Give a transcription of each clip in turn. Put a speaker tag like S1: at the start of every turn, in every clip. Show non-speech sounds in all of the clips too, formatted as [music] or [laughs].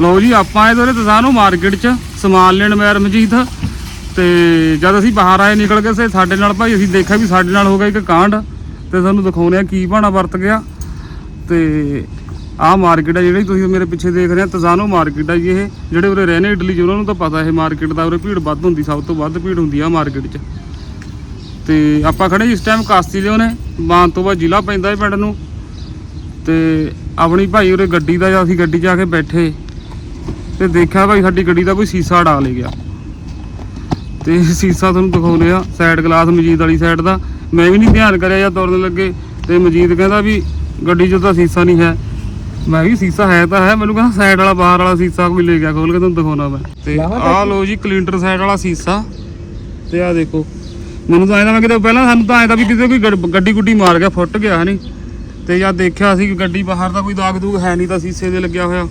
S1: ਲਓ ਜੀ, ਆਪਾਂ ਆਏ ਇਹਦੇ ਤਸਾਨੋ ਮਾਰਕੀਟ 'ਚ ਸਮਾਨ ਲੈਣ ਮੈਰ ਮਜੀਦ ਤੇ ਜਦ ਅਸੀਂ ਬਾਹਰ ਆਏ ਨਿਕਲ ਕੇ ਸੇ ਸਾਡੇ ਨਾਲ ਭਾਈ ਅਸੀਂ ਦੇਖਿਆ ਵੀ ਸਾਡੇ ਨਾਲ ਹੋ ਗਿਆ ਇੱਕ ਕਾਂਡ, ਤੇ ਤੁਹਾਨੂੰ ਦਿਖਾਉਣੇ ਆ ਕੀ ਬਾਣਾ ਵਰਤ ਗਿਆ। ਤੇ ਆਹ ਮਾਰਕੀਟ ਆ ਜਿਹੜੀ ਤੁਸੀਂ ਮੇਰੇ ਪਿੱਛੇ ਦੇਖ ਰਹੇ ਆ, ਤਜ਼ਾਨੋ ਮਾਰਕੀਟ ਆ ਜੀ ਇਹ। ਜਿਹੜੇ ਉਰੇ ਰਹਿੰਦੇ ਇਟਲੀ 'ਚ, ਉਹਨਾਂ ਨੂੰ ਤਾਂ ਪਤਾ ਇਹ ਮਾਰਕੀਟ ਦਾ ਉਰੇ ਭੀੜ ਵੱਧ ਹੁੰਦੀ, ਸਭ ਤੋਂ ਵੱਧ ਭੀੜ ਹੁੰਦੀ ਆ ਮਾਰਕੀਟ 'ਚ। ਤੇ ਆਪਾਂ ਖੜੇ ਇਸ ਟਾਈਮ ਕਾਸਤੀ ਦੇ ਉਹਨੇ ਬਾਨ ਤੋਂ ਬਾਅਦ ਜ਼ਿਲ੍ਹਾ ਪੈਂਦਾ ਹੈ ਪਿੰਡ ਨੂੰ। ਤੇ ਆਪਣੀ ਭਾਈ ਉਰੇ ਗੱਡੀ ਦਾ ਜਾਂ ਅਸੀਂ ਗੱਡੀ 'ਚ ਆ ਕੇ ਬੈਠੇ। ਤੇ ਦੇਖਿਆ ਭਾਈ ਸਾਡੀ ਗੱਡੀ ਦਾ ਕੋਈ ਸੀਸਾ ਡਾ ਲੈ ਗਿਆ। ਤੇ ਸੀਸਾ ਤੁਹਾਨੂੰ ਦਿਖਾਉਂਦੇ ਆ ਸਾਈਡ ਗਲਾਸ ਮਜੀਦ ਵਾਲੀ ਸਾਈਡ ਦਾ। ਮੈਂ ਵੀ ਨਹੀਂ ਧਿਆਨ ਕਰਿਆ ਜਾਂ ਤੁਰਨ ਲੱਗੇ ਤੇ ਮਜੀਦ ਕਹਿੰਦਾ ਵੀ ਗੱਡੀ 'ਚ ਤਾਂ ਸੀਸਾ ਨਹੀਂ ਹੈ। ਮੈਂ ਵੀ ਸੀਸਾ ਹੈ ਤਾਂ ਹੈ ਮੈਨੂੰ ਕਹਿੰਦਾ ਸਾਈਡ ਵਾਲਾ ਬਾਹਰ ਵਾਲਾ ਸੀਸਾ ਕੋਈ ਲੈ ਗਿਆ ਖੋਲ ਕੇ ਤੁਹਾਨੂੰ ਦਿਖਾਉਣਾ ਮੈਂ। ਤੇ ਆਹ ਲੋ ਜੀ ਕਲਿੰਟਰ ਸਾਈਡ ਵਾਲਾ ਸੀਸਾ। ਤੇ ਆਹ ਦੇਖੋ ਮੈਨੂੰ ਤਾਂ ਐਂ ਮੈਂ ਕਿਤੇ ਪਹਿਲਾਂ ਸਾਨੂੰ ਤਾਂ ਐਂ ਤਾਂ ਵੀ ਕਿਤੇ ਕੋਈ ਗੱਡ- ਗੱਡੀ ਮਾਰ ਗਿਆ ਫੁੱਟ ਗਿਆ ਹਨੀ ਤੇ ਜਦ ਦੇਖਿਆ ਕਿ ਗੱਡੀ ਬਾਹਰ ਦਾ ਕੋਈ ਦਾਗ ਦੂਗ ਹੈ ਨਹੀਂ ਤਾਂ ਸੀਸੇ ਦੇ ਲੱਗਿਆ ਹੋਇਆ।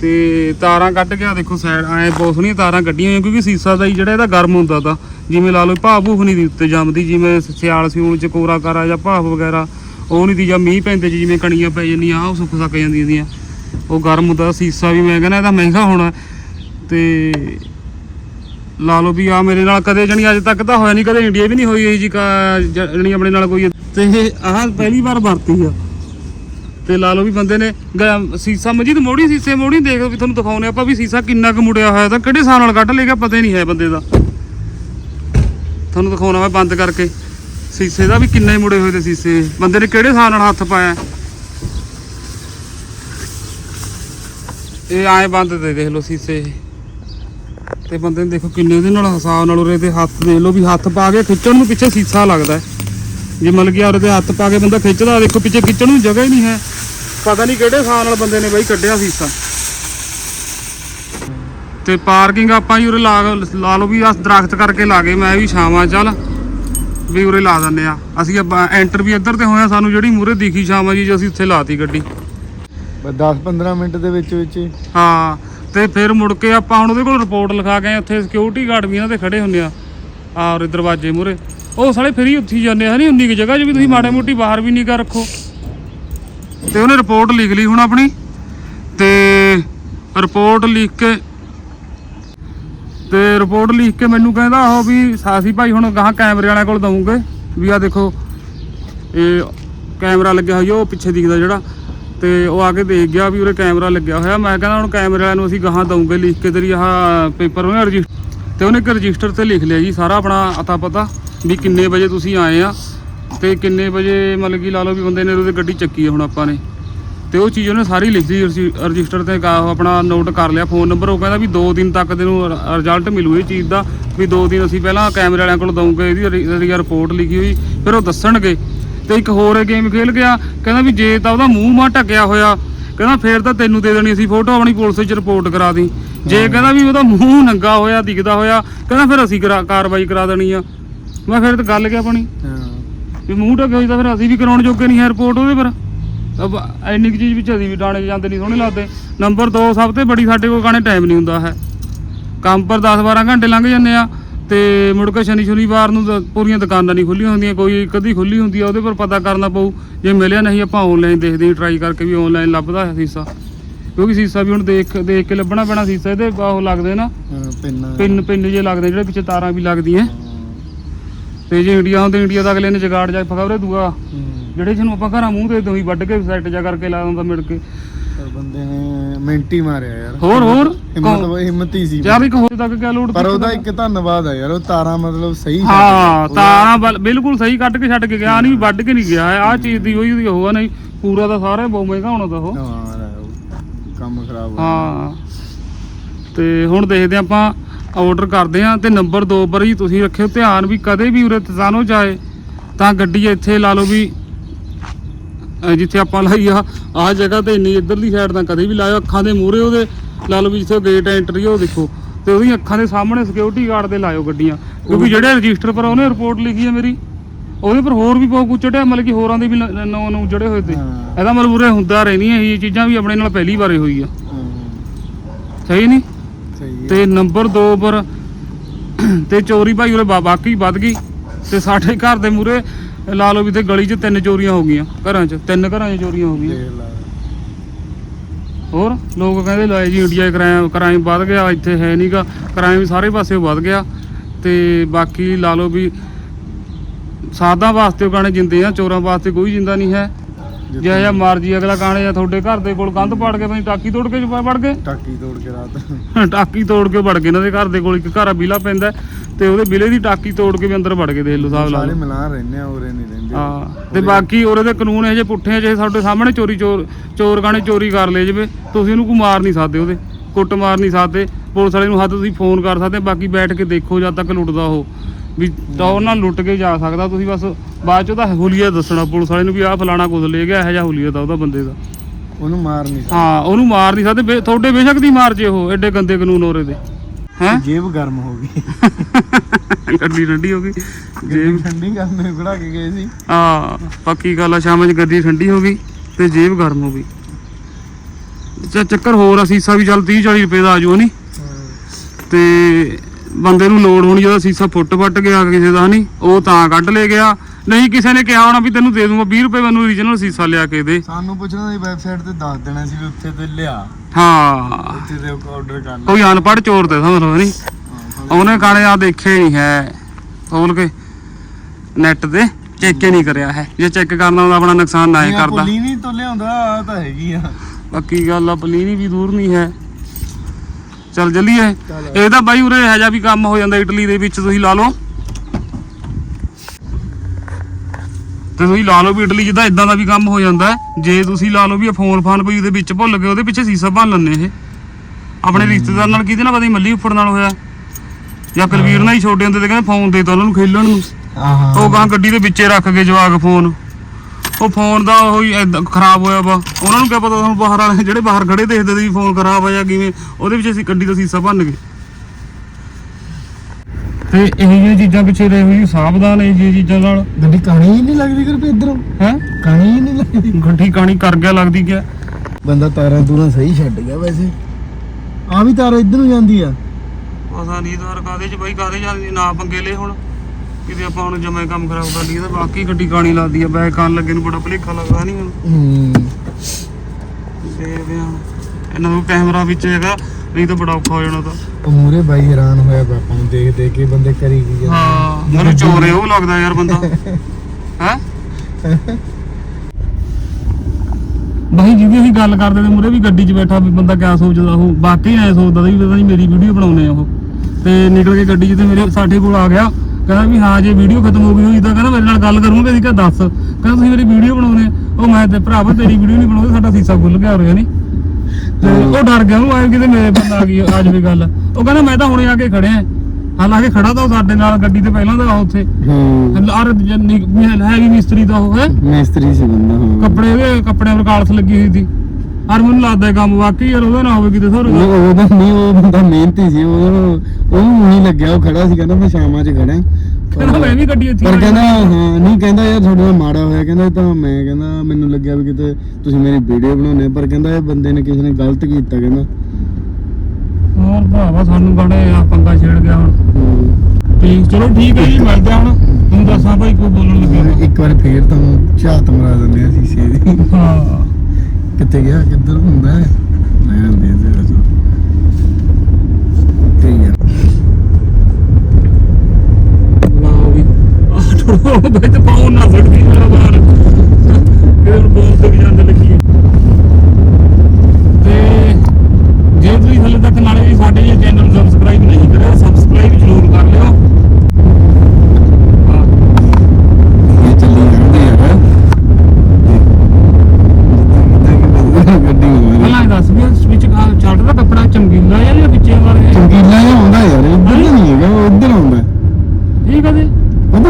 S1: ਤੇ ਤਾਰਾਂ ਕੱਢ ਕੇ ਆ ਦੇਖੋ ਸਾਈਡ ਐ ਬਹੁਤ ਸੋਹਣੀਆਂ ਤਾਰਾਂ ਕੱਢੀਆਂ ਹੋਈਆਂ, ਕਿਉਂਕਿ ਸੀਸਾ ਦਾ ਹੀ ਜਿਹੜਾ ਇਹਦਾ ਗਰਮ ਹੁੰਦਾ ਤਾਂ। ਜਿਵੇਂ ਲਾ ਲਓ ਭਾਵ ਭੂਫ ਨਹੀਂ ਦੀ ਉੱਤੇ ਜੰਮਦੀ, ਜਿਵੇਂ ਸਿਆਲ ਸਿਉਣ ਚ ਕੋਰਾ ਕਾਰਾ ਜਾਂ ਭਾਫ ਵਗੈਰਾ, ਉਹ ਨਹੀਂ ਦੀ ਜਾਂ ਮੀਂਹ ਪੈਂਦੇ 'ਚ ਜਿਵੇਂ ਕਣੀਆਂ ਪੈ ਜਾਂਦੀਆਂ ਉਹ ਸੁੱਕ ਸੱਕ ਜਾਂਦੀਆਂ ਦੀਆਂ ਉਹ ਗਰਮ ਹੁੰਦਾ, ਸੀਸਾ ਵੀ ਮੈਂ ਕਹਿੰਦਾ ਇਹਦਾ ਮਹਿੰਗਾ ਹੋਣਾ। ਤੇ ਲਾ ਲਓ ਵੀ ਆ ਮੇਰੇ ਨਾਲ ਕਦੇ ਜਣੀ ਅੱਜ ਤੱਕ ਤਾਂ ਹੋਇਆ ਨਹੀਂ, ਕਦੇ ਇੰਡੀਆ ਵੀ ਨਹੀਂ ਹੋਈ ਇਹ ਜੀ, ਜਣੀ ਆਪਣੇ ਨਾਲ ਕੋਈ। ਤੇ ਇਹ ਆਹ ਪਹਿਲੀ ਵਾਰ ਵਰਤੀ ਆ। ਤੇ ਲਾ ਲਓ ਵੀ ਬੰਦੇ ਨੇ ਗ- ਸੀਸਾ ਮਜੀਦ ਮੋੜੀ, ਸੀਸੇ ਮੋੜੀ ਦੇਖ ਵੀ ਤੁਹਾਨੂੰ ਦਿਖਾਉਨੇ ਆਪਾਂ ਵੀ ਸੀਸਾ ਕਿੰਨਾ ਕੁ ਮੁੜਿਆ ਹੋਇਆ ਤਾਂ ਕਿਹੜੇ ਹਿਸਾਬ ਨਾਲ ਕੱਢ ਲੇਗਾ ਪਤਾ ਹੀ ਨਹੀਂ ਹੈ ਬੰਦੇ ਦਾ। ਤੁਹਾਨੂੰ ਦਿਖਾਉਣਾ ਮੈਂ ਬੰਦ ਕਰਕੇ। ਸੀਸੇ ਦਾ ਵੀ ਕਿੰਨੇ ਮੁੜੇ ਹੋਏ ਤੇ ਸੀਸੇ। ਬੰਦੇ ਨੇ ਕਿਹੜੇ ਹਿਸਾਬ ਨਾਲ ਹੱਥ ਪਾਇਆ? ਇਹ ਆਏ ਬੰਦ ਤੇ ਦੇਖ ਲਓ ਸੀਸੇ। ਤੇ ਬੰਦੇ ਨੇ ਦੇਖੋ ਕਿੰਨੇ ਉਹਦੇ ਨਾਲ ਹਿਸਾਬ ਨਾਲ ਉਰੇ ਤੇ ਹੱਥ ਦੇਖ ਲਓ ਵੀ ਹੱਥ ਪਾ ਕੇ ਖਿੱਚਣ ਨੂੰ ਪਿੱਛੇ ਸੀਸਾ ਲੱਗਦਾ ਹੈ। ਜੇ ਮਤਲਬ ਕਿ ਉਰੇ ਤੇ ਹੱਥ ਪਾ ਕੇ ਬੰਦਾ ਖਿੱਚਦਾ, ਦੇਖੋ ਪਿੱਛੇ ਖਿੱਚਣ ਨੂੰ ਜਗ੍ਹਾ ਹੀ ਨਹੀਂ ਹੈ। ਪਤਾ ਨਹੀਂ ਕਿਹੜੇ ਹਿਸਾਬ ਨਾਲ ਬੰਦੇ ਨੇ ਬਾਈ ਕੱਢਿਆ ਸੀਸਾ ਤੇ ਪਾਰਕਿੰਗ ਆਪਾਂ ਉਰੇ ਲਾ ਲਾ ਲਓ ਵੀ ਆ ਦਰਖਤ ਕਰਕੇ ਲਾ ਗਏ ਮੈਂ ਵੀ ਛਾਵਾਂ ਚੱਲ। ਵੀ ਉਰੇ ਲਾ ਦਿੰਨੇ ਆ। ਅਸੀਂ ਐਂਟਰ ਵੀ ਇੱਧਰ ਤੇ ਹੋਇਆ ਸਾਨੂੰ ਜਿਹੜੀ ਮੂਰੇ ਦਿਖੀ ਛਾਵਾਂ ਜੀ ਅਸੀਂ ਉੱਥੇ ਲਾਤੀ ਗੱਡੀ।
S2: ਬਸ 10-15 ਮਿੰਟ ਦੇ ਵਿੱਚ ਵਿੱਚ ਹੀ।
S1: ਤੇ ਫਿਰ ਮੁੜ ਕੇ ਆਪਾਂ ਹੁਣ ਉਹਦੇ ਕੋਲ ਰਿਪੋਰਟ ਲਿਖਾ ਕੇ ਆਏ, ਉੱਥੇ ਸਿਕਿਉਰਿਟੀ ਗਾਰਡ ਵੀ ਇਹਨਾਂ ਦੇ ਖੜੇ ਹੁੰਦੇ ਆ। ਆ ਉਰੇ ਦਰਵਾਜ਼ੇ ਮੂਰੇ ਉਹ ਸਾਲੇ ਫਿਰ ਹੀ ਉੱਥੇ ਜਾਂਦੇ ਆ ਹਨੀ ਉਨੀ ਕੁ ਜਗ੍ਹਾ 'ਚ ਵੀ ਤੁਸੀਂ ਮਾੜੇ ਮੋਟੀ ਬਾਹਰ ਵੀ ਨਹੀਂ ਕਰ ਰੱਖੋ। ਤੇ ਉਹਨੇ ਰਿਪੋਰਟ ਲਿਖ ਲਈ ਹੁਣ ਆਪਣੀ। ਤੇ ਰਿਪੋਰਟ ਲਿਖ ਕੇ ਤੇ ਰਿਪੋਰਟ ਲਿਖ ਕੇ ਮੈਨੂੰ ਕਹਿੰਦਾ ਉਹ ਵੀ ਸਾਸੀ ਭਾਈ ਹੁਣ ਗਾਹਾਂ ਕੈਮਰੇ ਵਾਲਿਆਂ ਕੋਲ ਦਵਾਂਗੇ ਵੀ ਆ ਦੇਖੋ, ਇਹ ਕੈਮਰਾ ਲੱਗਿਆ ਹੋਇਆ, ਉਹ ਪਿੱਛੇ ਦਿਖਦਾ ਜਿਹੜਾ। ਤੇ ਉਹ ਆ ਕੇ ਦੇਖ ਗਿਆ ਵੀ ਉਰੇ ਕੈਮਰਾ ਲੱਗਿਆ ਹੋਇਆ। ਮੈਂ ਕਹਿੰਦਾ ਹੁਣ ਕੈਮਰੇ ਵਾਲਿਆਂ ਨੂੰ ਅਸੀਂ ਗਾਹਾਂ ਦਵਾਂਗੇ ਲਿਖ ਕੇ, ਤੇਰੀ ਆਹ ਪੇਪਰ ਉਹਨੇ ਰਜਿਸਟਰ ਤੇ ਉਹਨੇ ਇੱਕ ਰਜਿਸਟਰ ਤੇ ਲਿਖ ਲਿਆ ਜੀ ਸਾਰਾ ਆਪਣਾ ਅਤਾ ਪਤਾ ਵੀ ਕਿੰਨੇ ਵਜੇ ਤੁਸੀਂ ਆਏ ਆ। ਤੇ ਕਿੰਨੇ ਵਜੇ ਮਤਲਬ ਕਿ ਲਾ ਲਓ ਵੀ ਬੰਦੇ ਨੇ ਉਹਦੇ ਗੱਡੀ ਚੱਕੀ ਹੈ ਹੁਣ ਆਪਾਂ ਨੇ। ਤੇ ਉਹ ਚੀਜ਼ ਉਹਨੇ ਸਾਰੀ ਲਿਖ ਦਿੱਤੀ ਰਜਿਸਟਰ ਤੇ ਕਾ- ਆਪਣਾ ਨੋਟ ਕਰ ਲਿਆ ਫੋਨ ਨੰਬਰ ਉਹ ਕਹਿੰਦਾ ਵੀ 2 ਦਿਨ ਤੱਕ ਤੈਨੂੰ ਰਿਜ਼ਲਟ ਮਿਲੂ ਇਹ ਚੀਜ਼ ਦਾ ਵੀ 2 ਦਿਨ ਅਸੀਂ ਪਹਿਲਾਂ ਕੈਮਰੇ ਵਾਲਿਆਂ ਕੋਲ ਦਵਾਂਗੇ ਇਹਦੀ ਰਿਪੋਰਟ ਲਿਖੀ ਹੋਈ ਫਿਰ ਉਹ ਦੱਸਣਗੇ। ਤੇ ਇੱਕ ਹੋਰ ਗੇਮ ਖੇਲ ਗਿਆ ਕਹਿੰਦਾ ਵੀ ਜੇ ਤਾਂ ਉਹਦਾ ਮੂੰਹ ਮਾ ਢੱਕਿਆ ਹੋਇਆ ਕਹਿੰਦਾ ਫੇਰ ਤਾਂ ਤੈਨੂੰ ਦੇ ਦੇਣੀ ਅਸੀਂ ਫੋਟੋ ਆਪਣੀ ਪੁਲਿਸ ਵਿੱਚ ਰਿਪੋਰਟ ਕਰਾ ਦੀ। ਜੇ ਕਹਿੰਦਾ ਵੀ ਉਹਦਾ ਮੂੰਹ ਨੰਗਾ ਹੋਇਆ ਦਿਖਦਾ ਹੋਇਆ ਕਹਿੰਦਾ ਫਿਰ ਅਸੀਂ ਕਰਾ- ਕਾਰਵਾਈ ਕਰਾ ਦੇਣੀ ਆ। ਮੈਂ ਫਿਰ ਤਾਂ ਗੱਲ ਬਣੀ
S2: ਹਾਂ।
S1: ਵੀ ਮੂੰਹ ਢੱਕਿਆ ਹੋਈ ਤਾਂ ਫਿਰ ਅਸੀਂ ਵੀ ਕਰਾਉਣ ਜੋਗੇ ਨਹੀਂ ਹੈ ਰਿਪੋਰਟ ਉਹਦੇ ਪਰ। ਅਬ ਇੰਨੀ ਕੁ ਚੀਜ਼ ਵਿੱਚ ਅਸੀਂ ਵੀ ਡਾਣੇ ਜਾਂਦੇ ਨਹੀਂ ਸੋਹਣੇ ਲੱਗਦੇ। ਨੰਬਰ 2 ਸਭ ਤੋਂ ਬੜੀ ਸਾਡੇ ਕੋਲ ਗਾਣੇ ਟਾਈਮ ਨਹੀਂ ਹੁੰਦਾ ਹੈ। ਕੰਮ ਪਰ 10 12 ਘੰਟੇ ਲੰਘ ਜਾਂਦੇ ਆ ਤੇ ਮੁੜ ਕੇ ਸ਼ਨੀ ਸ਼ਨੀਵਾਰ ਨੂੰ ਪੂਰੀਆਂ ਦੁਕਾਨਾਂ ਨਹੀਂ ਖੁੱਲੀਆਂ ਹੁੰਦੀਆਂ ਕੋਈ ਕਦੀ ਖੁੱਲੀ ਹੁੰਦੀ ਆ ਉਹਦੇ ਪਰ ਪਤਾ ਕਰਨਾ ਪਊ। ਜੇ ਮਿਲਿਆ ਨਹੀਂ ਆਪਾਂ ਆਨਲਾਈਨ ਦੇਖਦੇ ਹਾਂ ਟਰਾਈ ਕਰਕੇ ਵੀ ਆਨਲਾਈਨ ਲੱਭਦਾ ਹੈ ਸੀਸਾ। ਕਿਉਂਕਿ ਸੀਸਾ ਵੀ ਹੁਣ ਦੇਖ ਦੇਖ ਕੇ ਲੱਭਣਾ ਪੈਣਾ ਸੀਸਾ ਇਹਦੇ ਉਹ ਲੱਗਦੇ ਨਾ
S2: ਪਿੰਨ।
S1: ਪਿੰਨ ਜੇ ਲੱਗਦੇ ਜਿਹੜੇ ਪਿੱਛੇ ਤਾਰਾਂ ਵੀ ਲੱਗਦੀਆਂ। ਤੇ ਜੇ ਇੰਡੀਆ ਹੁੰਦੇ ਇੰਡੀਆ ਦਾ ਅਗਲੇ ਨੇ ਜਗਾੜ ਜਾ ਫਗਵਰੇ ਦੂਆ। ਜਿਹੜੇ ਜਿਹਨੂੰ ਆਪਾਂ ਘਰਾਂ ਮੂੰਹ ਤੇ ਦੋਹੀ ਵੱਢ ਕੇ ਸੈੱਟ ਜਾ ਕਰਕੇ ਲਾ ਦਿੰਦਾ ਮਿਲ ਕੇ।
S2: ਪਰ ਬੰਦੇ ਨੇ ਮਿੰਟੀ ਮਾਰਿਆ ਯਾਰ।
S1: ਹੋਰ ਹੋਰ?
S2: ਹਿੰਮਤ ਹਿੰਮਤ ਹੀ ਸੀ।
S1: ਯਾਰ ਇੱਕ ਹੋਰ ਤੱਕ ਕਿਆ ਲੋੜ
S2: ਪਰ ਉਹਦਾ ਇੱਕ ਧੰਨਵਾਦ ਆ ਯਾਰ ਉਹ ਤਾਰਾਂ ਮਤਲਬ ਸਹੀ
S1: ਹਾਂ। ਤਾਰਾਂ ਬਿਲਕੁਲ ਸਹੀ ਕੱਢ ਕੇ ਛੱਡ ਕੇ ਗਿਆ ਨਹੀਂ ਵੱਢ ਕੇ ਨਹੀਂ ਗਿਆ ਆਹ ਚੀਜ਼ ਦੀ ਉਹੀ ਹੋਆ ਨਹੀਂ। ਪੂਰਾ ਤਾਂ ਸਾਰੇ ਬਹੁਤ ਮਹਿੰਗਾ ਹੋਣਾ ਤਾਂ ਉਹ।
S2: ਹਾਂ ਲੈ, ਉਹ ਕੰਮ ਖਰਾਬ ਹੋ।
S1: ਤੇ ਹੁਣ ਦੇਖਦੇ ਆਪਾਂ ਆਰਡਰ ਕਰਦੇ ਹਾਂ ਤੇ ਨੰਬਰ 2 ਪਰ ਹੀ ਤੁਸੀਂ ਰੱਖਿਓ। ਧਿਆਨ ਵੀ ਕਦੇ ਵੀ ਉਰੇ ਤਸਾਨੋ ਜਾਏ ਤਾਂ ਗੱਡੀ ਇੱਥੇ ਲਾ ਲਓ ਵੀ ਜਿੱਥੇ ਆਪਾਂ ਲਾਈ ਆ ਆਹ ਜਗ੍ਹਾ ਤੇ ਇੰਨੀ ਇੱਧਰਲੀ ਸਾਈਡ ਤਾਂ ਕਦੇ ਵੀ ਲਾਇਓ ਅੱਖਾਂ ਦੇ ਮੂਹਰੇ ਉਹਦੇ ਲਾ ਲਓ ਵੀ ਜਿੱਥੇ ਗੇਟ ਐਂਟਰੀ ਉਹ ਦੇਖੋ। ਤੇ ਉਹਦੀਆਂ ਅੱਖਾਂ ਦੇ ਸਾਹਮਣੇ ਸਿਕਿਉਰਿਟੀ ਗਾਰਡ ਦੇ ਲਾਇਓ ਗੱਡੀਆਂ। ਕਿਉਂਕਿ ਜਿਹੜੇ ਰਜਿਸਟਰ ਪਰ ਉਹਨੇ ਰਿਪੋਰਟ ਲਿਖੀ ਹੈ ਮੇਰੀ। ਉਹਦੇ ਪਰ ਹੋਰ ਵੀ ਬਹੁਤ ਕੁਝ ਚੜਿਆ ਮਤਲਬ ਕਿ ਹੋਰਾਂ ਦੇ ਵੀ ਨੌ ਨੂੰ ਜੜੇ ਹੋਏ ਤੇ। ਇਹਦਾ ਮਤਲਬ ਉਰੇ ਹੁੰਦਾ ਰਹਿਣੀਆਂ ਇਹ ਚੀਜ਼ਾਂ ਵੀ ਆਪਣੇ ਨਾਲ ਪਹਿਲੀ ਵਾਰੇ ਹੋਈ ਆ। ਸਹੀ ਨਹੀਂ? ਤੇ ਨੰਬਰ 2 ਪਰ ਤੇ ਚੋਰੀ ਭਾਈ ਉਰੇ ਬਾਕੀ ਵੱਧ ਗਈ ਤੇ ਸਾਡੇ ਘਰ ਦੇ ਮੂਰੇ ਲਾ ਲਓ ਵੀ ਤੇ ਗਲੀ 'ਚ ਤਿੰਨ ਚੋਰੀਆਂ ਹੋ ਗਈਆਂ ਘਰਾਂ 'ਚ ਤਿੰਨ ਘਰਾਂ 'ਚ ਚੋਰੀਆਂ ਹੋ ਗਈਆਂ। ਹੋਰ ਲੋਕ ਕਹਿੰਦੇ ਲੈ ਜੀ ਇੰਡੀਆ ਕ੍ਰਾਈਮ ਕ੍ਰਾਈਮ ਵੱਧ ਗਿਆ ਇੱਥੇ ਹੈ ਨਹੀਂਗਾ ਕ੍ਰਾਈਮ ਸਾਰੇ ਪਾਸੇ ਵੱਧ ਗਿਆ ਤੇ ਬਾਕੀ ਲਾ ਲਓ ਵੀ ਸਾਦਾ ਵਾਸਤੇ ਉਹ ਗਾਣੇ ਜਿੰਦੇ ਆ ਚੋਰਾਂ ਵਾਸਤੇ ਕੋਈ ਜਿੰਦਾ ਨਹੀਂ ਹੈ। ਜੇ ਜਾਂ ਮਰਜ਼ੀ ਅਗਲਾ ਗਾਣੇ ਆ ਤੁਹਾਡੇ ਘਰ ਦੇ ਕੋਲ ਕੰਧ ਪੜ ਕੇ ਤੁਸੀਂ ਟਾਕੀ ਤੋੜ ਕੇ ਵੜ ਗਏ?
S2: ਟਾਕੀ ਤੋੜ ਕੇ ਰਾਤ।
S1: ਟਾਕੀ ਤੋੜ ਕੇ ਵੜ ਗਏ ਇਹਨਾਂ ਦੇ ਘਰ ਦੇ ਕੋਲ ਇੱਕ ਘਰ ਆ ਬਿਲਾ ਪੈਂਦਾ ਤੇ ਉਹਦੇ ਬਿਲੇ ਦੀ ਟਾਕੀ ਤੋੜ ਕੇ ਵੀ ਅੰਦਰ ਵੜ ਗਏ ਦੇਖ ਲਓ ਸਾਹਿਬ ਲਾ
S2: ਸਾਰੇ ਮਿਲਾਨ ਰਹਿੰਦੇ ਆ ਉਰੇ ਨਹੀਂ ਰਹਿੰਦੇ।
S1: ਹਾਂ ਤੇ ਬਾਕੀ ਉਹਦੇ ਦੇ ਕਾਨੂੰਨ ਇਹ ਜੇ ਪੁੱਠੇ ਜੇ ਤੁਹਾਡੇ ਸਾਹਮਣੇ ਚੋਰੀ ਚੋਰ ਚੋਰ ਗਾਣੇ ਚੋਰੀ ਕਰ ਲਏ ਜਵੇ ਤੁਸੀਂ ਉਹਨੂੰ ਕੋਈ ਮਾਰ ਨਹੀਂ ਸਕਦੇ ਉਹਦੇ ਕੁੱਟ ਮਾਰ ਨਹੀਂ ਸਕਦੇ ਪੁਲਿਸ ਵਾਲੇ ਨੂੰ ਹੱਥ ਤੁਸੀਂ ਫੋਨ ਕਰ ਸਕਦੇ ਬਾਕੀ ਬੈਠ ਕੇ ਦੇਖੋ ਜਦ ਤੱਕ ਲੁੱਟਦਾ ਉਹ। ਵੀ ਤਾਂ ਉਹ ਨਾਲ ਲੁੱਟ ਕੇ ਜਾ ਸਕਦਾ ਤੁਸੀਂ ਬਸ ਬਾਅਦ ਚ ਉਹਦਾ ਹੁਲੀਆ ਦੱਸਣਾ ਪੁਲਿਸ ਵਾਲੇ ਨੂੰ ਵੀ ਆਹ ਫਲਾਣਾ ਕੁਝ ਲੈ ਗਿਆ ਇਹੋ ਜਿਹਾ ਹੁਲੀਆ ਤਾਂ ਉਹਦਾ ਬੰਦੇ ਦਾ।
S2: ਉਹਨੂੰ ਮਾਰ ਨਹੀਂ
S1: ਹਾਂ ਉਹਨੂੰ ਮਾਰ ਨਹੀਂ ਸਕਦੇ ਬੇ- ਤੁਹਾਡੇ ਬੇਸ਼ੱਕ ਦੀ ਮਾਰ ਜੇ ਉਹ ਐਡੇ ਗੰਦੇ ਕਾਨੂੰਨ ਉਹਦੇ ਦੇ ਹੈ?
S2: ਸਕਦਾ ਜੇਬ ਗਰਮ ਹੋ ਗਈ।
S1: ਗੱਡੀ ਠੰਡੀ ਹੋ ਗਈ।
S2: ਜੇਬ
S1: ਜੇਬ
S2: ਠੰਡੀ ਕਰਨੇ ਖੜਾ ਕੇ ਗਏ ਸੀ।
S1: ਹਾਂ ਪੱਕੀ ਗੱਲ ਆ ਸ਼ਾਮ ਚ ਗੱਡੀ ਠੰਡੀ ਹੋ ਗਈ ਤੇ ਜੇਬ ਗਰਮ ਹੋ ਗਈ। ਚ- ਚੱਕਰ ਹੋਰ ਆ ਸੀਸਾ ਵੀ ਚੱਲ 30 40 ਰੁਪਏ ਦਾ ਆਜੂ ਨਹੀਂ ਤੇ ਬੰਦੇ ਨੂੰ ਲੋੜ ਹੋਣੀ ਜਦੋਂ ਸੀਸਾ ਫੁੱਟ ਫੱਟ ਗਿਆ ਕਿਸੇ ਦਾ ਨਹੀਂ ਉਹ ਤਾਂ ਕੱਢ ਲੈ ਗਿਆ। ਨਹੀਂ ਕਿਸੇ ਨੇ ਕਿਹਾ ਹੋਣਾ ਵੀ ਤੈਨੂੰ ਦੇ ਦੂੰਗਾ 20 ਰੁਪਏ ਮੈਨੂੰ ਓਰੀਜਨਲ ਸੀਸਾ ਲਿਆ ਕੇ ਦੇ।
S2: ਸਾਨੂੰ ਪੁੱਛਣਾ ਸੀ ਵੈਬਸਾਈਟ ਤੇ ਦੱਸ ਦੇਣਾ ਸੀ ਵੀ ਉੱਥੇ ਤੇ ਲਿਆ।
S1: ਹਾਂ।
S2: ਉੱਥੇ ਤੇ ਆਰਡਰ ਕਰ
S1: ਕੋਈ ਅਨਪੜ੍ਹ ਚੋਰ ਤੇ ਸਮਝ ਲਓ ਨਹੀਂ।
S2: ਹਾਂ,
S1: ਉਹਨੇ ਕਾਣੇ ਆ ਦੇਖਿਆ ਹੀ ਨਹੀਂ ਹੈ। ਖੋਲ ਕੇ ਨੈਟ ਤੇ ਚੈੱਕ ਹੀ ਨਹੀਂ ਕਰਿਆ ਹੈ। ਜੇ ਚੈੱਕ ਕਰਨਾ ਹੁੰਦਾ ਆਪਣਾ ਨੁਕਸਾਨ ਨਾ ਕਰਦਾ।
S2: ਪੁਲੀ ਨਹੀਂ ਤੋਂ ਲਿਆਉਂਦਾ ਆ ਤਾਂ ਹੈਗੀ ਆ।
S1: ਪੱਕੀ ਗੱਲ ਆ ਪਲੀਨੀ ਵੀ ਦੂਰ ਨਹੀਂ ਹੈ। ਚੱਲ ਜੱਲੀਏ। ਇਹ ਤਾਂ ਬਾਈ ਉਰੇ ਇਹੋ ਜਿਹਾ ਵੀ ਕੰਮ ਹੋ ਜਾਂਦਾ ਇਟਲੀ ਦੇ ਵਿੱਚ ਤੁਸੀਂ ਲਾ ਲਓ। ਤੇ ਤੁਸੀਂ ਲਾ ਲਓ ਵੀ ਇਟਲੀ ਜਿੱਦਾਂ ਇਦਾਂ ਦਾ ਵੀ ਕੰਮ ਹੋ ਜਾਂਦਾ ਹੈ। ਜੇ ਤੁਸੀਂ ਲਾ ਲਓ ਵੀ ਫੋਨ ਫਾਨ ਪਈ ਉਹਦੇ ਵਿੱਚ ਭੁੱਲ ਗਏ ਉਹਦੇ ਪਿੱਛੇ ਸੀਸਾ ਭੰਨ ਲੈਂਦੇ ਇਹ। ਆਪਣੇ ਰਿਸ਼ਤੇਦਾਰ ਨਾਲ ਕਿਹਦੇ ਨਾਲ ਪਤਾ ਮੱਲੀ ਉੱਪਰ ਨਾਲ ਹੋਇਆ? ਜਾਂ ਕੁਲਵੀਰ ਨਾਲ ਹੀ ਛੋਟੇ ਹੁੰਦੇ ਤੇ ਕਹਿੰਦੇ ਫੋਨ ਦੇ ਤਾ ਉਹਨਾਂ ਨੂੰ ਖੇਲਣ ਨੂੰ।
S2: ਹਾਂ
S1: ਉਹ ਗਾਂ ਗੱਡੀ ਦੇ ਵਿੱਚੇ ਰੱਖ ਕੇ ਜਵਾਕ ਫੋਨ। ਉਹ ਫੋਨ ਦਾ ਉਹ ਹੀ ਏਦਾਂ ਖਰਾਬ ਹੋਇਆ ਵਾ। ਉਹਨਾਂ ਨੂੰ ਕਿਆ ਪਤਾ ਤੁਹਾਨੂੰ ਬਾਹਰ ਵਾਲੇ ਜਿਹੜੇ ਬਾਹਰ ਖੜੇ ਦੇਖਦੇ ਸੀ ਫੋਨ ਖਰਾਬ ਆ ਜਾਂ ਕਿਵੇਂ ਉਹਦੇ ਵਿੱਚ ਅਸੀਂ ਗੱਡੀ ਦਾ ਸੀਸਾ ਭੰਨ ਗਏ। ਤੇ ਇਹ ਜਿਹੀਆਂ ਚੀਜ਼ਾਂ ਪਿੱਛੇ ਰਹੇ ਹੋਈ ਸਾਵਧਾਨ ਇਹ ਜਿਹੀਆਂ ਚੀਜ਼ਾਂ ਨਾਲ।
S2: ਗੱਡੀ ਕਹਾਣੀ ਹੀ ਨਹੀਂ ਲੱਗਦੀ ਕਰ ਪੇ ਇਧਰੋਂ।
S1: ਹੈ?
S2: ਕਹਾਣੀ ਹੀ ਨਹੀਂ ਲੱਗਦੀ।
S1: ਗੱਡੀ ਕਾਣੀ ਕਰ ਗਿਆ ਲੱਗਦੀ ਕਿਆ?
S2: ਬੰਦਾ ਤਾਰਾਂ ਤੂਰਾਂ ਸਹੀ ਛੱਡ ਗਿਆ ਵੈਸੇ। ਆ ਵੀ ਤਾਰ ਇੱਧਰ ਨੂੰ ਜਾਂਦੀ ਆ।
S1: ਪਤਾ ਨਹੀਂ ਤਾਰ ਕਾਦੇ ਚ ਬਾਈ ਕਾਦੇ ਜਾਂਦੀ ਨਾ ਪੰਗੇ ਲੈ ਹੁਣ। ਕਿਤੇ ਆਪਾਂ ਹੁਣ ਜਮੇ ਕੰਮ ਖਰਾਬ ਕਰ ਲਈਏ ਤਾਂ ਬਾਕੀ ਗੱਡੀ ਕਾਣੀ ਲੱਗਦੀ ਆ ਬੈਕ ਕੰਨ ਲੱਗੇ ਨੂੰ ਬੜਾ ਭਲੇਖਾ ਲੱਗਦਾ ਨਹੀਂ ਹੁਣ।
S2: ਹੂੰ।
S1: ਦੇਖਦੇ ਹਾਂ ਇਹਨਾਂ ਨੂੰ ਕੈਮਰਾ ਵਿੱਚ ਹੈਗਾ ਨਹੀਂ ਤਾਂ ਬੜਾ ਔਖਾ ਹੋ ਜਾਣਾ ਤਾਂ।
S2: ਉਹ ਮੂਰੇ ਬਾਈ ਹੈਰਾਨ ਹੋਇਆ ਪਿਆ ਆਪਾਂ ਨੂੰ ਦੇਖ ਦੇਖ ਕੇ ਬੰਦੇ ਕਰੀ ਕੀ ਜਾਂਦੇ
S1: ਹਾਂ ਮੈਨੂੰ ਚੋਰ ਹੈ ਉਹ ਲੱਗਦਾ ਯਾਰ ਬੰਦਾ। [laughs] ਹੈ? ਬਾਈ ਜਿਹਦੀ ਅਸੀਂ ਗੱਲ ਕਰਦੇ ਤੇ ਮੂਰੇ ਵੀ ਗੱਡੀ 'ਚ ਬੈਠਾ ਵੀ ਬੰਦਾ ਕਿਆ ਸੋਚਦਾ ਉਹ ਵਾਕਈ ਐ ਸੋਚਦਾ ਵੀ ਪਤਾ ਨਹੀਂ ਮੇਰੀ ਵੀਡੀਓ ਬਣਾਉਣੇ ਆ ਉਹ। ਤੇ ਨਿਕਲ ਕੇ ਗੱਡੀ 'ਚ ਤੇ ਮੇਰੇ ਸਾਡੇ ਕੋਲ ਆ ਗਿਆ। ਕਹਿੰਦਾ ਵੀ ਹਾਂ ਜੇ ਵੀਡੀਓ ਖਤਮ ਹੋ ਗਈ ਹੋਈ ਤਾਂ ਕਹਿੰਦਾ ਮੇਰੇ ਨਾਲ ਗੱਲ ਕਰੂੰਗਾ ਅਸੀਂ ਕਿਹਾ ਦੱਸ। ਕਹਿੰਦਾ ਤੁਸੀਂ ਮੇਰੀ ਵੀਡੀਓ ਬਣਾਉਣੇ ਆ। ਉਹ ਮੈਂ ਤੇ ਭਰਾਵਾ ਤੇਰੀ ਵੀਡੀਓ ਨਹੀਂ ਬਣਾਉਂਦੇ ਸਾਡਾ ਸੀਸਾ ਖੁੱਲ ਗਿਆ ਹੋਇਆ ਨਹੀਂ ਤੇ ਉਹ ਡਰ ਗਿਆ ਉਹਨੂੰ ਆਏ ਕਿਤੇ ਮੇਰੇ ਬੰਦਾ ਆ ਗਈ ਆ ਜਾਵੇ ਗੱਲ। ਉਹ ਕਹਿੰਦਾ ਮੈਂ ਤਾਂ ਹੁਣੇ ਆ ਕੇ ਖੜਿਆ। ਹਾਲਾਂਕਿ ਖੜਾ ਤਾਂ ਉਹ ਸਾਡੇ ਨਾਲ ਗੱਡੀ ਤੇ ਪਹਿਲਾਂ ਦਾ ਉੱਥੇ।
S2: ਹੂੰ।
S1: ਆਰ ਹੈ ਵੀ ਮਿਸਤਰੀ ਦਾ ਉਹ ਹੈ।
S2: ਮਿਸਤਰੀ ਸੀ ਬੰਦਾ ਹਾਂ।
S1: ਕੱਪੜੇ ਉਹਦੇ ਕੱਪੜਿਆਂ ਪਰ ਕਾਲਸ ਲੱਗੀ ਹੋਈ ਸੀ। ਹਰ ਮੈਨੂੰ ਲੱਗਦਾ ਕੰਮ ਵਾਕਈ ਯਾਰ ਉਹਦਾ ਨਾ ਹੋਵੇ ਕਿਤੇ ਸਰ
S2: ਨਹੀਂ ਉਹਦਾ ਨਹੀਂ ਉਹ ਬੰਦਾ ਮਿਹਨਤੀ ਸੀ ਉਹ ਉਹ ਨਹੀਂ ਲੱਗਿਆ ਉਹ ਖੜਾ ਸੀ ਕਹਿੰਦਾ ਮੈਂ ਸ਼ਾਮਾਂ 'ਚ ਖੜਾ
S1: ਕਹਿੰਦਾ ਮੈਂ ਵੀ ਗੱਡੀ ਇੱਥੇ
S2: ਪਰ ਕਹਿੰਦਾ ਹਾਂ ਨਹੀਂ ਕਹਿੰਦਾ ਯਾਰ ਤੁਹਾਡੇ ਨਾਲ ਮਾੜਾ ਹੋਇਆ ਕਹਿੰਦਾ ਤਾਂ ਮੈਂ ਕਹਿੰਦਾ ਮੈਨੂੰ ਲੱਗਿਆ ਵੀ ਕਿਤੇ ਤੁਸੀਂ ਮੇਰੀ ਵੀਡੀਓ ਬਣਾਉਣੇ ਪਰ ਕਹਿੰਦਾ ਇਹ ਬੰਦੇ ਨੇ ਕਿਸੇ ਨੇ ਗਲਤ ਕੀਤਾ ਕਹਿੰਦਾ।
S1: ਹੋਰ ਭਰਾਵਾ ਸਾਨੂੰ ਬੜੇ ਆ ਪੰਗਾ ਛੇੜ ਗਿਆ ਹੁਣ। ਠੀਕ ਚਲੋ ਠੀਕ ਹੈ ਜੀ ਮਿਲਦੇ ਹਾਂ ਹੁਣ। ਤੁਹਾਨੂੰ ਦੱਸਾਂ ਭਾਈ ਕੋਈ ਬੋਲਣ ਲੱਗਿਆ
S2: ਇੱਕ ਵਾਰ ਫੇਰ ਤਾਂ ਝਾਤ ਮਰਾ ਦਿੰਦੇ ਆ ਸ਼ੀਸ਼ੇ ਦੀ।
S1: ਹਾਂ।
S2: ਕਿੱਥੇ ਗਿਆ? ਕਿੱਧਰ ਹੁੰਦਾ ਹੈ? ਮੈਂ ਦੇ ਦੇ ਰਸੋ ਤੇ। ਯਾਰ
S1: ਲਓ ਵੀ, ਆਹ ਥੋੜਾ ਵਿੱਚ ਪਾਉਣ ਨਾ ਸਕਦੀ ਬਾਹਰ ਕਿਹੜੇ ਬੋਲ ਤੇ ਜਾਂਦੇ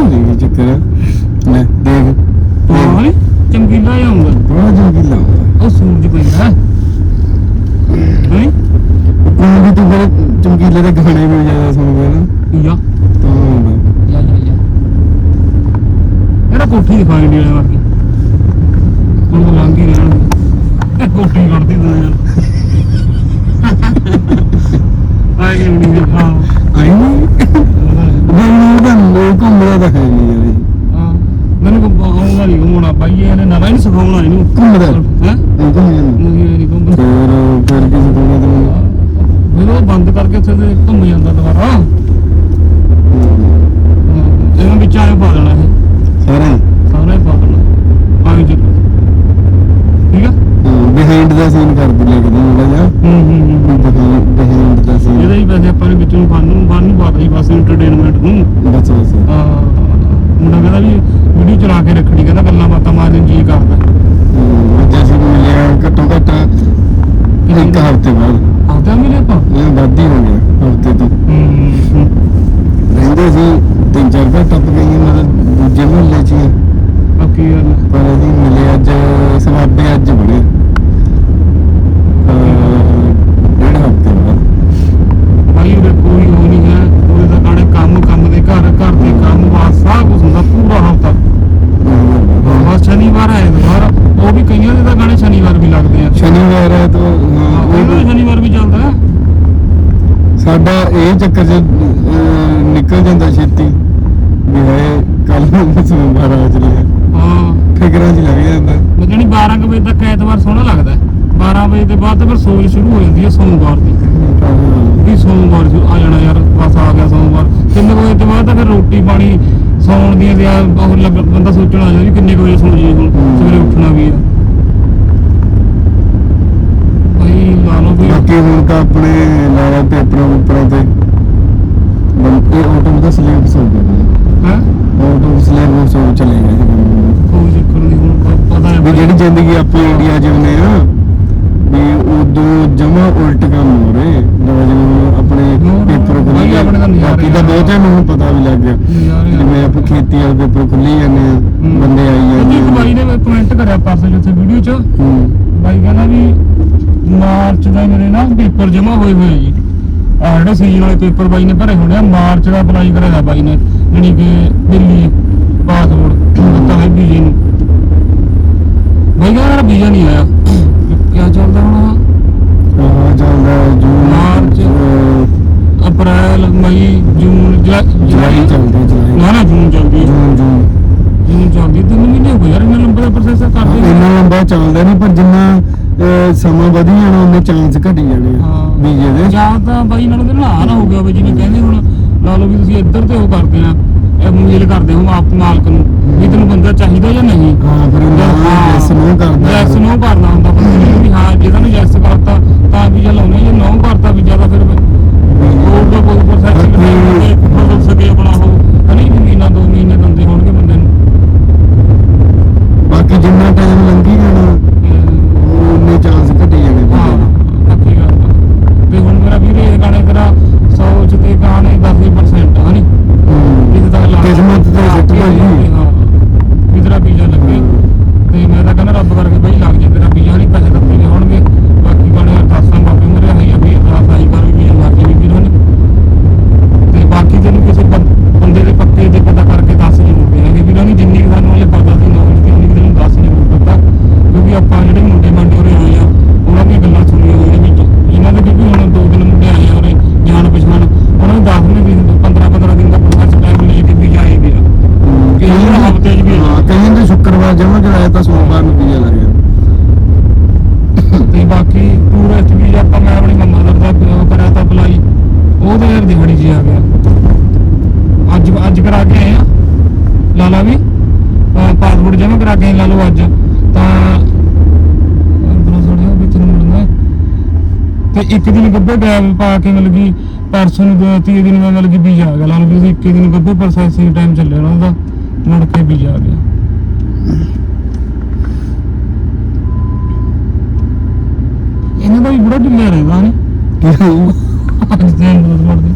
S1: ਨਹੀਂ
S2: ਕੀ ਚੱਕਰ ਹੈ ਲੈ ਦੇਖ।
S1: ਹਾਂ ਚਮਕੀਲਾ ਹੀ ਹੁੰਦਾ
S2: ਬੜਾ ਚਮਕੀਲਾ
S1: ਉਹ ਸੂਰਜ ਪੈਂਦਾ ਹੈ।
S2: ਵੀ ਤੂੰ ਫਿਰ ਚਮਕੀਲੇ ਦੇ ਗਾਣੇ ਵੀ ਜ਼ਿਆਦਾ ਸੁਣਦਾ ਨਾ
S1: ਯਾ
S2: ਤਾਂ ਆਉਂਦਾ
S1: ਯਾ ਯਾ ਯਾ ਇਹਦਾ ਕੋਠੀ ਦਿਖਾਈ ਨਹੀਂ ਰਿਹਾ ਬਾਕੀ ਹੁਣ ਉਹ ਲੰਘ ਹੀ ਰਹਿਣ ਦੇ। ਇਹ ਕੋਠੀ ਕੱਢਦੀ ਤਾਂ ਯਾਰ ਆਈ ਨਹੀਂ ਹੈ ਹਾਂ
S2: ਆਈ ਨਹੀਂ ਮੈਨੂੰ ਤਾਂ ਲੋਕ ਘੁੰਮਦਾ ਤਾਂ ਹੈ ਨਹੀਂ ਯਾਰ ਇਹ।
S1: ਹਾਂ। ਮੈਨੂੰ ਕੋ ਆਉਂਦਾ ਨਹੀਂ ਘੁੰਮਣਾ ਬਾਈ ਇਹਨੇ ਹੀ ਨਹੀਂ ਸਿਖਾਉਣਾ ਇਹਨੂੰ।
S2: ਘੁੰਮਦਾ
S1: ਹੈ।
S2: ਨਹੀਂ ਘੁੰਮ ਜਾਂਦਾ
S1: ਨਹੀਂ ਇਹ ਨਹੀਂ ਘੁੰਮਦਾ।
S2: ਫਿਰ
S1: ਮਾਰ ਕੇ ਉੱਥੇ ਤੇ ਘੁੰਮ ਜਾਂਦਾ ਦੁਬਾਰਾ। ਇਹਨਾਂ ਵਿੱਚ ਆਏ ਪਾ ਦੇਣਾ ਇਹ।
S2: ਸਾਰਾ
S1: ਸਾਰਾ ਹੀ ਪਾ ਦੇਣਾ। ਆਈ ਜੀ ਠੀਕ ਆ?
S2: ਬਿਹਾਈਂਡ ਦਾ ਸੀਨ ਕਰ ਦੇ ਲਿਖ ਦੇ ਥੋੜਾ ਜਿਹਾ।
S1: ਹੂੰ ਹੂੰ ਹੂੰ
S2: ਬਿਹਾਈਂਡ ਦਾ ਸੀਨ
S1: ਇਹਦਾ ਹੀ ਵੈਸੇ ਆਪਾਂ ਨੇ ਵਿੱਚ ਨੂੰ ਫਨ ਨੂੰ ਫਨ ਨੂੰ ਪਾਤਾ ਸੀ ਬਸ ਐਂਟਰਟੇਨਮੈਂਟ ਨੂੰ।
S2: ਬਸ ਬਸ।
S1: ਵੀਡੀਓ ਚਲਾ ਕੇ ਰੱਖਣੀ ਕਹਿੰਦਾ ਗੱਲਾਂ ਬਾਤਾਂ ਮਾਰਨ ਜੀ ਕਰਦਾ।
S2: ਅੱਜ ਅਸੀਂ ਮਿਲਿਆ ਘੱਟੋ ਘੱਟ ਇੱਕ ਹਫ਼ਤੇ ਬਾਅਦ।
S1: ਆਉਂਦਾ ਮਿਲੇ ਆਪਾਂ?
S2: ਇਹ ਵੱਧ ਹੀ ਗਿਆ ਹਫ਼ਤੇ ਤੋਂ। ਰਹਿੰਦੇ ਸੀ ਤਿੰਨ ਚਾਰ ਘਰ ਟੱਪ ਗਈਆਂ ਮਤਲਬ ਦੂਜੇ ਮੁਹੱਲੇ 'ਚ ਹੀ ਆ।
S1: ਬਾਕੀ
S2: ਪਰ ਅਸੀਂ ਮਿਲੇ ਅੱਜ ਸਵਾਬੇ ਅੱਜ ਬਣੇ। ਚੱਕਰ 'ਚ ਨਿਕਲ ਜਾਂਦਾ ਛੇਤੀ ਵੀ ਹੈ ਕੱਲ ਨੂੰ ਸੋਮਵਾਰ ਆ ਚਲਿਆ
S1: ਹਾਂ।
S2: ਫਿਕਰਾਂ 'ਚ ਲੱਗ ਜਾਂਦਾ।
S1: ਲੱਗਣੀ 12 ਕੁ ਵਜੇ ਤੱਕ ਐਤਵਾਰ ਸੋਹਣਾ ਲੱਗਦਾ ਹੈ। 12 ਵਜੇ ਦੇ ਬਾਅਦ ਤਾਂ ਫਿਰ ਸੋਚ ਸ਼ੁਰੂ ਹੋ ਜਾਂਦੀ ਹੈ ਸੋਮਵਾਰ ਦੀ। ਵੀ ਸੋਮਵਾਰ ਸ਼ੁਰੂ ਆ ਜਾਣਾ ਯਾਰ ਬਸ ਆ ਗਿਆ ਸੋਮਵਾਰ। ਕਿੰਨੇ ਕੁ ਵਜੇ ਤੋਂ ਬਾਅਦ ਤਾਂ ਫਿਰ ਰੋਟੀ ਪਾਣੀ ਸੌਣ ਦੀਆਂ ਤੇ ਆ ਬੰਦਾ ਸੋਚਣ ਆ ਜਾਂਦਾ ਕਿੰਨੇ ਵਜੇ ਸੌਂ ਜੀ ਹੁਣ। ਸਵੇਰੇ ਉੱਠਣਾ ਵੀ ਆ।
S2: ਬਾਕੀ ਹੁਣ ਤਾਂ ਆਪਣੇ ਲਾਲਾ ਪੇਪਰਾਂ ਉੱਪਰਾਂ ਤੇ ਬੰ- ਇਹ ਆਟੋ ਦਾ ਸਲੇਬ ਸੌ ਗਿਆ
S1: ਹੈ
S2: ਸਲੇਬ ਸੌ ਚਲੇ ਗਿਆ ਜੀ ਕੰਮ।
S1: ਕੋਈ ਚੱਕਰ ਨਹੀਂ ਹੁਣ ਪਤਾ ਹੈ
S2: ਵੀ। ਜਿਹੜੀ ਜ਼ਿੰਦਗੀ ਆਪਾਂ ਇੰਡੀਆ ਹੁੰਦੇ ਆ ਵੀ ਉਦੋਂ ਜਮਾ ਉਲਟ ਕੰਮ ਹੋ ਰਹੇ ਜਦੋਂ ਜਿਵੇਂ ਆਪਣੇ
S1: ਹੋਰ,
S2: ਪੇਪਰ ਖੁੱਲੇ
S1: ਬਾਈ ਆਪਣੇ ਤਾਂ ਨਜ਼ਾਰੇ
S2: ਬਾਕੀ ਤਾਂ
S1: ਆ।
S2: ਬਹੁਤਿਆਂ ਨੂੰ ਹੁਣ ਪਤਾ ਵੀ ਲੱਗ ਗਿਆ
S1: ਨਜ਼ਾਰੇ ਆ।
S2: ਜਿਵੇਂ ਆਪਾਂ ਖੇਤੀ ਵਾਲੇ ਪੇਪਰ ਖੁੱਲੀ ਜਾਂਦੇ ਆ
S1: ਹੂੰ।
S2: ਬੰਦੇ ਆਈ
S1: ਕਿਉਂਕਿ ਇੱਕ ਬਾਈ
S2: ਜਾਂਦੇ
S1: ਨੇ ਕਮੈਂਟ ਕਰਿਆ ਪਰਸੋਂ ਜਿੱਥੇ ਵੀਡੀਓ 'ਚ
S2: ਹੂੰ
S1: ਬਾਈ ਕਹਿੰਦਾ ਵੀ ਮਾਰਚ ਦਾ ਮੇਰੇ ਨਾ ਪੇਪਰ ਜਮਾ ਹੋਏ ਹੋਏ ਜੀ ਆ ਜਿਹੜੇ ਸੀਜ਼ਨ ਵਾਲੇ ਪੇਪਰ ਬਾਈ ਨੇ ਭਰੇ ਹੋਣੇ ਆ ਮਾਰਚ ਦਾ ਅਪਲਾਈ ਕਰਿਆ ਬਾਈ ਨੇ ਜਾਣੀ ਕਿ ਦਿੱਲੀ ਪਾਸਪੋਰਟ ਦਿੱਤਾ ਹੈ ਵੀਜ਼ੇ ਨੂੰ ਬਾਈ ਕਹਿੰਦਾ ਮੇਰਾ ਵੀਜ਼ਾ ਨਹੀਂ ਆਇਆ ਕੀ ਚੱਲਦਾ ਹੁਣ
S2: ਆਹ ਚੱਲਦਾ ਜੂਨ
S1: ਮਾਰਚ। ਅਪ੍ਰੈਲ ਮਈ ਜੂਨ ਜੁਲਾਈ
S2: ਚੱਲਦੀ ਜੁਲਾਈ
S1: ਨਾ ਨਾ ਜੂਨ ਚੱਲਦੀ।
S2: ਜੂਨ ਜੂਨ
S1: ਜੂਨ ਚੱਲਦੀ ਤਿੰਨ ਮਹੀਨੇ ਹੋ ਗਏ ਯਾਰ ਲੰਬਾ ਪ੍ਰੋਸੈਸ ਕਰਦੇ।
S2: ਇੰਨਾ ਲੰਬਾ ਚੱਲਦਾ ਨਹੀਂ ਪਰ ਜਿੰਨਾ ਅਹ, ਸਮਾਂ ਵਧੀ ਜਾਣਾ ਉਹਨੇ ਚਾਂਸ ਘਟੀ ਜਾਣੇ ਆ
S1: ਹਾਂ।
S2: ਵੀਜ਼ੇ ਦੇ।
S1: ਜਾਂ ਤਾਂ ਬਾਈ ਨਾਲੋਂ ਤੇ ਨਾ ਨਾ ਹੋ ਗਿਆ ਬਈ ਜਿਹਨੇ ਕਹਿੰਦੇ ਹੁਣ ਲਾ ਲਓ ਵੀ ਤੁਸੀਂ ਇੱਧਰ ਤੇ ਉਹ ਕਰਦੇ ਆ ਇਹ ਮੇਲ ਕਰਦੇ ਹੋ ਆਪ ਮਾਲਕ ਨੂੰ ਵੀ ਤੈਨੂੰ ਬੰਦਾ ਚਾਹੀਦਾ ਜਾਂ ਨਹੀਂ?
S2: ਹਾਂ ਫਿਰ ਉਹ ਯੈਸ ਨੋ ਕਰਦਾ।
S1: ਯੈਸ ਨੋ ਕਰਨਾ ਹੁੰਦਾ। ਨੂੰ ਵੀ ਹਾਂ ਜੇ ਤੁਹਾਨੂੰ ਯੈਸ ਕਰਤਾ ਤਾਂ ਵੀਜ਼ਾ ਲਾਉਣਾ ਜੇ ਨੋ ਕਰਤਾ ਵੀਜ਼ਾ ਤਾਂ ਫਿਰ। ਹੋਰ ਦਾ ਕੋਈ ਪ੍ਰੋਸੈਸ ਨਹੀਂ। ਦਿਹਾੜੀ ਜੀ ਆ ਗਿਆ। ਅੱਜ ਅੱਜ ਕਰਾ ਕੇ ਆਏ ਆ। ਲਾਲਾ ਵੀ ਪਾਸਪੋਰਟ ਜਮਾ ਕਰਾ ਕੇ ਲਾ ਲਓ ਅੱਜ। ਤਾਂ ਬਰੋ ਸੜਿਆ ਵਿੱਚ ਨੂੰ ਮੁੜਨਾ ਤੇ ਇੱਕ ਦਿਨ ਗੱਬੇ ਗੈਪ ਪਾ ਕੇ ਮਤਲਬ ਕਿ ਪਰਸੋਂ ਨੂੰ ਦੋ ਤੀਏ ਦਿਨ ਮੈਂ ਮਤਲਬ ਕਿ ਵੀਜ਼ਾ ਆ ਗਿਆ। ਲਾ ਲਓ ਵੀ ਇੱਕੇ ਦਿਨ ਗੱਬੇ ਪ੍ਰੋਸੈਸਿੰਗ ਟਾਈਮ ਚੱਲਿਆ ਨਾ ਉਹਦਾ। ਮੁੜ ਕੇ ਵੀਜ਼ਾ ਆ ਗਿਆ। ਇਹਨਾਂ ਦਾ ਵੀ ਬੜਾ ਢਿੱਲਾ ਰਹਿੰਦਾ ਨੇ ਅੱਜ ਦੇ ਅੰਦਰ ਮੜਦੇ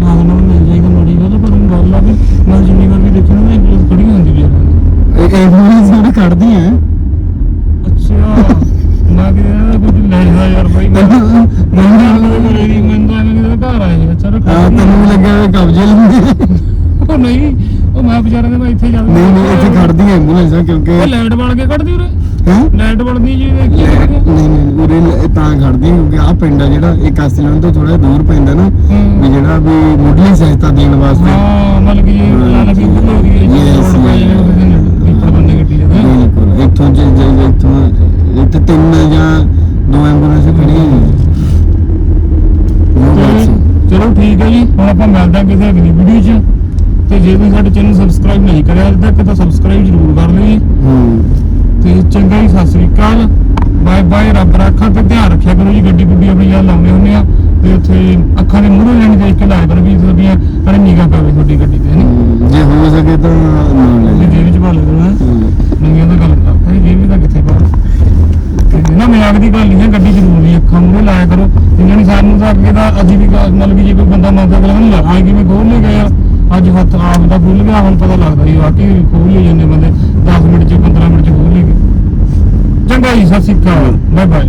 S1: ਰਾਤ ਨੂੰ ਮਿਲ ਜਾਏਗਾ ਮਾੜੀ ਗੱਲ ਪਰ ਉਹ ਗੱਲ ਆ ਵੀ ਮੈਂ ਜਿੰਨੀ ਵਾਰ ਵੀ ਦੇਖਿਆ ਨਾ ਇੰਗਲਿਸ਼ ਥੋੜੀ ਹੁੰਦੀ ਵੀ ਆ
S2: ਇਹ ਇਹ ਕੱਢਦੀਆਂ
S1: ਅੱਛਾ। ਮੈਂ ਕਿਹਾ ਕੁਝ ਲੈਦਾ ਯਾਰ ਬਾਈ। ਮੈਂ ਮੈਂ ਨਾ ਮੇਰੇ ਘਰ ਆਏ
S2: ਤੈਨੂੰ ਲੱਗਿਆ ਕਬਜ਼ੇ ਲੈਂਦੇ
S1: ਉਹ ਨਹੀਂ ਉਹ ਮੈਂ ਵਿਚਾਰੇ ਦੇ ਮੈਂ ਇੱਥੇ ਜਾ
S2: ਨਹੀਂ ਨਹੀਂ ਇੱਥੇ ਖੜਦੀਆਂ ਐਂਬੂਲੈਂਸਾਂ ਕਿਉਂਕਿ
S1: ਉਹ ਲਾਈਟ ਬਣ ਕੇ ਕੱਢਦੀ ਉਰੇ?
S2: ਹੈ?
S1: ਲਾਈਟ ਬਣਦੀ ਜੀ ਦੇਖੀ
S2: ਨਹੀਂ ਨਹੀਂ ਉਰੇ ਲ- ਤਾਂ ਖੜਦੀਆਂ ਕਿਉਂਕਿ ਆ ਪਿੰਡ ਆ ਜਿਹੜਾ ਇਹ ਕਾਸਲਨ ਤੋਂ ਥੋੜਾ ਦੂਰ ਪੈਂਦਾ ਨਾ ਵੀ ਜਿਹੜਾ ਵੀ ਮੁੱਢਲੀ ਸਹਾਇਤਾ ਦੇਣ ਵਾਸਤੇ।
S1: ਹਾਂ ਮਤਲਬ ਕਿ ਇਹ ਲਾ ਲਗੀ ਉਹ ਏਰੀਆ
S2: Yes, ਇੱਥੋਂ ਜੇ ਜੇ ਇੱਥੋਂ ਇੱਥੇ ਤਿੰਨ ਜਾਂ ਦੋ ਐਂਬੂਲੈਂਸ ਖੜੀਆਂ ਨੇ।
S1: ਚਲੋ ਠੀਕ ਹੈ ਜੀ ਹੁਣ ਆਪਾਂ ਮਿਲਦੇ ਹਾਂ ਕਿਸੇ ਅਗਲੀ ਵੀਡੀਓ 'ਚ। ਤੇ ਜੇ ਵੀ ਸਾਡੇ ਚੈਨਲ ਸਬਸਕ੍ਰਾਈਬ ਨਹੀਂ ਕਰਿਆ ਅਜੇ ਤੱਕ ਤਾਂ ਸਬਸਕ੍ਰਾਈਬ ਜ਼ਰੂਰ ਕਰ ਲਈਏ ਤੇ ਚੰਗਾ ਜੀ ਸਤਿ ਸ੍ਰੀ ਅਕਾਲ। ਬਾਏ ਬਾਏ ਰੱਬ ਰੱਖਾ ਤੇ ਧਿਆਨ ਰੱਖਿਆ ਕਰੋ ਜੀ ਗੱਡੀ ਗੁੱਡੀ ਆਪਣੀ ਯਾਰ ਲਾਉਣੇ ਹੁੰਦੇ ਆ। ਤੇ ਉੱਥੇ ਅੱਖਾਂ ਦੇ ਮੂਹਰੇ ਲੈਣ ਦੇਖ ਕੇ ਲਾਇਆ ਕਰ ਵੀ ਤੁਹਾਡੀਆਂ ਪਰ ਨਿਗਾ ਪਾਵੇ ਤੁਹਾਡੀ ਗੱਡੀ ਤੇ
S2: ਜੇ ਹੋ ਸਕੇ ਤਾਂ ਨਾ ਲੈ
S1: ਜੇ ਵਿੱਚ ਪਾ ਲੈ ਦੇਣਾ ਨਿਗਾ ਤਾਂ ਗੱਲ ਇਹ ਜੇਬ ਤਾਂ ਕਿੱਥੇ ਤੇ ਨਾ ਮਜ਼ਾਕ ਦੀ ਗੱਲ ਨਹੀਂ ਹੈ ਗੱਡੀ ਜ਼ਰੂਰ ਨਹੀਂ ਅੱਖਾਂ ਮੂਹਰੇ ਲਾਇਆ ਕਰੋ। ਜਿੰਨਾਂ ਨੇ ਸਾਨੂੰ ਤਾਂ ਅੱਗੇ ਦਾ ਅਜੀ ਵੀ ਮਤਲਬ ਕਿ ਜੇ ਕੋਈ ਬੰਦਾ ਮੰਗਦਾ ਅਗਲਾ ਨੂੰ ਆਏ ਕਿਵੇਂ ਖੋਲ ਲੈ ਗਏ ਅੱਜ ਹੱਥ ਆਪ ਦਾ ਖੁੱਲ ਗਿਆ ਹੁਣ ਪਤਾ ਲੱਗਦਾ ਜੀ ਵਾਕਈ ਖੋਲ ਲੈ ਜਾਂਦੇ ਬੰਦੇ। 10 ਮਿੰਟ ਚ 15 ਮਿੰਟ ਚ ਖੋਲ ਲੈ ਗਏ। ਚੰਗਾ ਜੀ ਸਤਿ ਸ਼੍ਰੀ ਅਕਾਲ। Bye bye